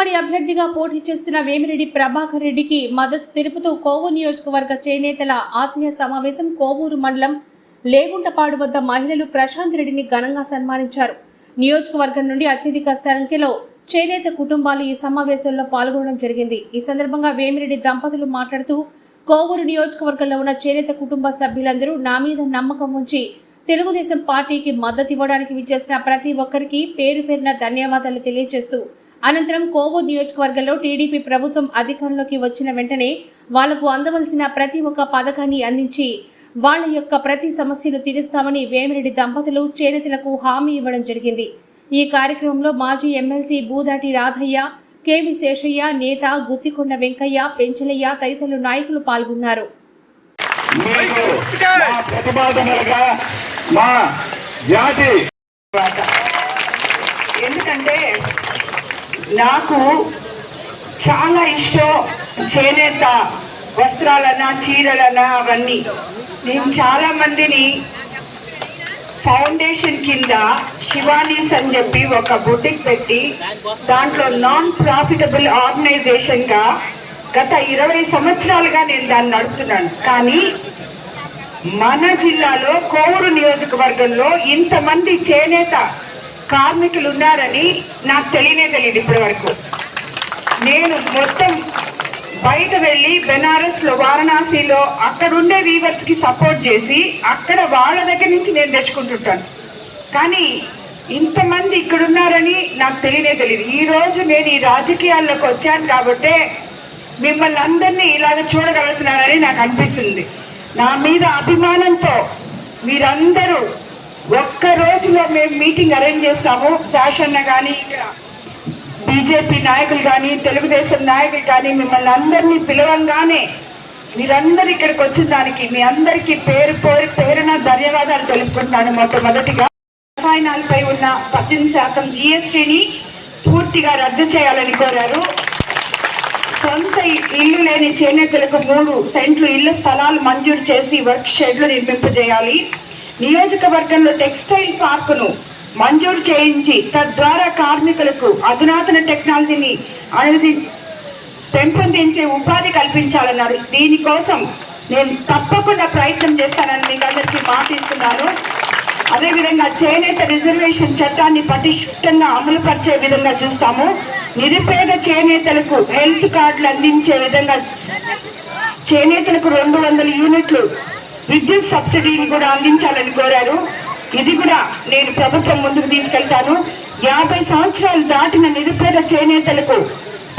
ఉమ్మడి అభ్యర్థిగా పోటీ చేస్తున్న వేమిరెడ్డి ప్రభాకర్ రెడ్డికి మద్దతు తెలుపుతూ కోవూరు నియోజకవర్గ చేనేతల ఆత్మీయ సమావేశం కోవూరు మండలం లేగుంటపాడు వద్ద మహిళలు ప్రశాంత్ రెడ్డిని ఘనంగా సన్మానించారు. నియోజకవర్గం నుండి అత్యధిక సంఖ్యలో చేనేత కుటుంబాలు ఈ సమావేశంలో పాల్గొనడం జరిగింది. ఈ సందర్భంగా వేమిరెడ్డి దంపతులు మాట్లాడుతూ కోవూరు నియోజకవర్గంలో ఉన్న చేనేత కుటుంబ సభ్యులందరూ నా మీద నమ్మకం ఉంచి తెలుగుదేశం పార్టీకి మద్దతు ఇవ్వడానికి విచ్చేసిన ప్రతి ఒక్కరికి పేరు పేరున ధన్యవాదాలు తెలియజేస్తూ అనంతరం కోవూరు నియోజకవర్గంలో టీడీపీ ప్రభుత్వం అధికారంలోకి వచ్చిన వెంటనే వాళ్ళకు అందవలసిన ప్రతి ఒక్క పథకాన్ని అందించి వాళ్ళ యొక్క ప్రతి సమస్యలు తీరుస్తామని వేమిరెడ్డి దంపతులు చేనేతలకు హామీ ఇవ్వడం జరిగింది. ఈ కార్యక్రమంలో మాజీ ఎమ్మెల్సీ బూదాటి రాధయ్య కేవి శేషయ్య నేత గుత్తికొండ వెంకయ్య పెంచలయ్య తదితరులు నాయకులు పాల్గొన్నారు. మీకు మా ప్రతిపాదనలుగా మా జాతి ఎందుకంటే నాకు చాలా ఇష్టం చేనేత వస్త్రాలన్నా చీరలన్నా అవన్నీ. నేను చాలా మందిని ఫౌండేషన్ కింద శివానీస్ అని చెప్పి ఒక బుటిక్ పెట్టి దాంట్లో నాన్ ప్రాఫిటబుల్ ఆర్గనైజేషన్గా గత ఇరవై సంవత్సరాలుగా నేను దాన్ని నడుపుతున్నాను. కానీ మన జిల్లాలో కోవూరు నియోజకవర్గంలో ఇంతమంది చేనేత కార్మికులు ఉన్నారని నాకు తెలియనే తెలియదు ఇప్పటి వరకు నేను మొత్తం బయట వెళ్ళి బెనారస్లో వారణాసిలో అక్కడ ఉండే వీవర్స్కి సపోర్ట్ చేసి అక్కడ వాళ్ళ దగ్గర నుంచి నేను తెచ్చుకుంటుంటాను. కానీ ఇంతమంది ఇక్కడ ఉన్నారని నాకు తెలియనే తెలియదు. ఈ రోజు నేను ఈ రాజకీయాల్లోకి వచ్చాను కాబట్టే మిమ్మల్ని అందరినీ ఇలాగ చూడగలుగుతున్నారని నాకు అనిపిస్తుంది. నా మీద అభిమానంతో మీరందరూ ఒక్క రోజులో మేము మీటింగ్ అరేంజ్ చేస్తాము. శాసన్న కానీ ఇక్కడ బీజేపీ నాయకులు కానీ తెలుగుదేశం నాయకులు కానీ మిమ్మల్ని అందరినీ పిలవంగానే మీరందరూ ఇక్కడికి వచ్చిన దానికి మీ అందరికీ పేరు పేరు పేరున ధన్యవాదాలు తెలుపుకుంటున్నాను మొట్టమొదటిగా. రసాయనాలపై ఉన్న పద్దెనిమిది శాతం జిఎస్టీని పూర్తిగా రద్దు చేయాలని కోరారు. సొంత ఇల్లు లేని చేనేతలకు మూడు సెంట్లు ఇళ్ళ స్థలాలు మంజూరు చేసి వర్క్ షెడ్లు నిర్మింపజేయాలి. నియోజకవర్గంలో టెక్స్టైల్ పార్కును మంజూరు చేయించి తద్వారా కార్మికులకు అధునాతన టెక్నాలజీని అనేది పెంపొందించే ఉపాధి కల్పించాలన్నారు. దీనికోసం నేను తప్పకుండా ప్రయత్నం చేస్తానని మీకు అందరికీ మాట ఇస్తున్నాను అదేవిధంగా చేనేత రిజర్వేషన్ చట్టాన్ని పటిష్టంగా అమలు పరిచే విధంగా చూస్తాము. నిరుపేద చేనేతలకు హెల్త్ కార్డులు అందించే విధంగా చేనేతలకు రెండు వందల యూనిట్లు విద్యుత్ సబ్సిడీని కూడా అందించాలని కోరారు. ఇది కూడా నేను ప్రభుత్వం ముందుకు తీసుకెళ్తాను. యాభై సంవత్సరాలు దాటిన నిరుపేద చేనేతలకు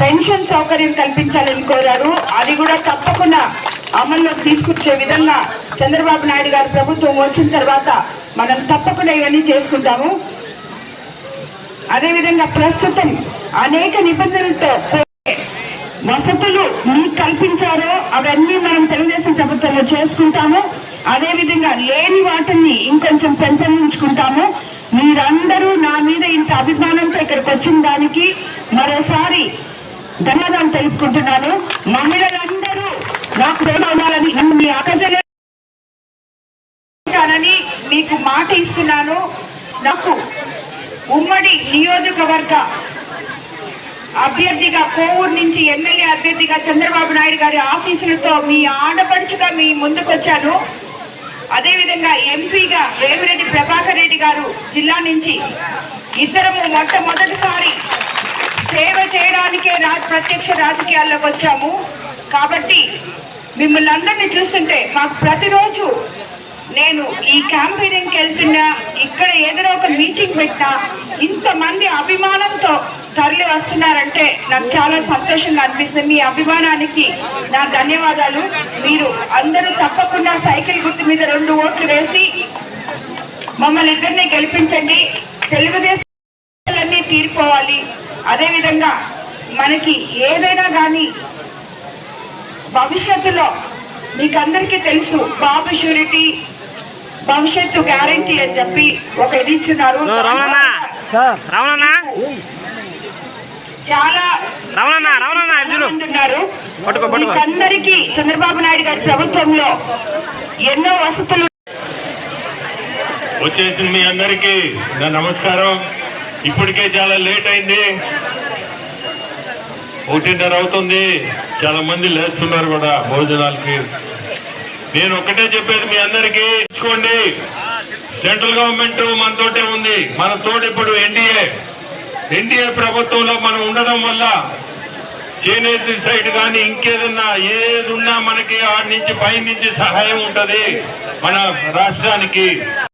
పెన్షన్ సౌకర్యం కల్పించాలని కోరారు. అది కూడా తప్పకుండా అమల్లోకి తీసుకొచ్చే విధంగా చంద్రబాబు నాయుడు గారు ప్రభుత్వం వచ్చిన తర్వాత మనం తప్పకుండా ఇవన్నీ చేసుకుంటాము. అదేవిధంగా ప్రస్తుతం అనేక నిబంధనలతో వసతులు మీకు కల్పించారో అవన్నీ మనం తెలుగుదేశం ప్రభుత్వంలో చేసుకుంటాము. అదేవిధంగా లేని వాటిని ఇంకొంచెం పెంపొందించుకుంటాము. మీరందరూ నా మీద ఇంత అభిమానంతో ఇక్కడికి వచ్చిన దానికి మరోసారి ధన్యవాదాలు తెలుపుకుంటున్నాను. మహిళలందరూ నాకు ఉండాలని మీ అక్కజల మీకు మాట ఇస్తున్నాను. నాకు ఉమ్మడి నియోజకవర్గ అభ్యర్థిగా కోవూరు నుంచి ఎమ్మెల్యే అభ్యర్థిగా చంద్రబాబు నాయుడు గారి ఆశీస్సులతో మీ ఆడపడుచుగా మీ ముందుకొచ్చాను. అదేవిధంగా ఎంపీగా వేమిరెడ్డి ప్రభాకర్ రెడ్డి గారు జిల్లా నుంచి ఇద్దరము మొట్టమొదటిసారి సేవ చేయడానికే రా ప్రత్యక్ష రాజకీయాల్లోకి వచ్చాము. కాబట్టి మిమ్మల్ని అందరినీ చూస్తుంటే మాకు ప్రతిరోజు నేను ఈ క్యాంపెయినింగ్కి వెళ్తున్నా ఇక్కడ ఏదైనా ఒక మీటింగ్ పెట్టినా ఇంతమంది అభిమానంతో తరలి వస్తున్నారంటే నాకు చాలా సంతోషంగా అనిపిస్తుంది. మీ అభిమానానికి నా ధన్యవాదాలు. మీరు అందరూ తప్పకుండా సైకిల్ గుర్తు మీద రెండు ఓట్లు వేసి మమ్మల్ని ఇద్దరిని గెలిపించండి. తెలుగుదేశం తీరిపోవాలి. అదేవిధంగా మనకి ఏదైనా కానీ భవిష్యత్తులో మీకు అందరికీ తెలుసు బాబు షూరిటీ భవిష్యత్తు గ్యారంటీ అని చెప్పి ఒక ఇది ఇచ్చినారు చాలా ఉన్నారు. మీకందరికీ చంద్రబాబు నాయుడు గారి ప్రభుత్వంలో ఎన్నో వసతులు వచ్చేసిన మీ అందరికీ. నా నమస్కారం. ఇప్పటికే చాలా లేట్ అయింది. ఒకటిన్నర అవుతుంది. చాలా మంది లేస్తున్నారు కూడా భోజనాలకి. నేను ఒకటే చెప్పేది మీ అందరికీ. ఇచ్చుకోండి సెంట్రల్ గవర్నమెంట్ మనతోటే ఉంది. మన తోడు ఇప్పుడు ఎన్డీఏ. ఎన్డీఏ ప్రభుత్వంలో మనం ఉండడం వల్ల చేనేత సైడ్ కానీ ఇంకేదన్నా ఏది ఉన్నా మనకి ఆడి నుంచి పై నుంచి సహాయం ఉంటుంది మన రాష్ట్రానికి.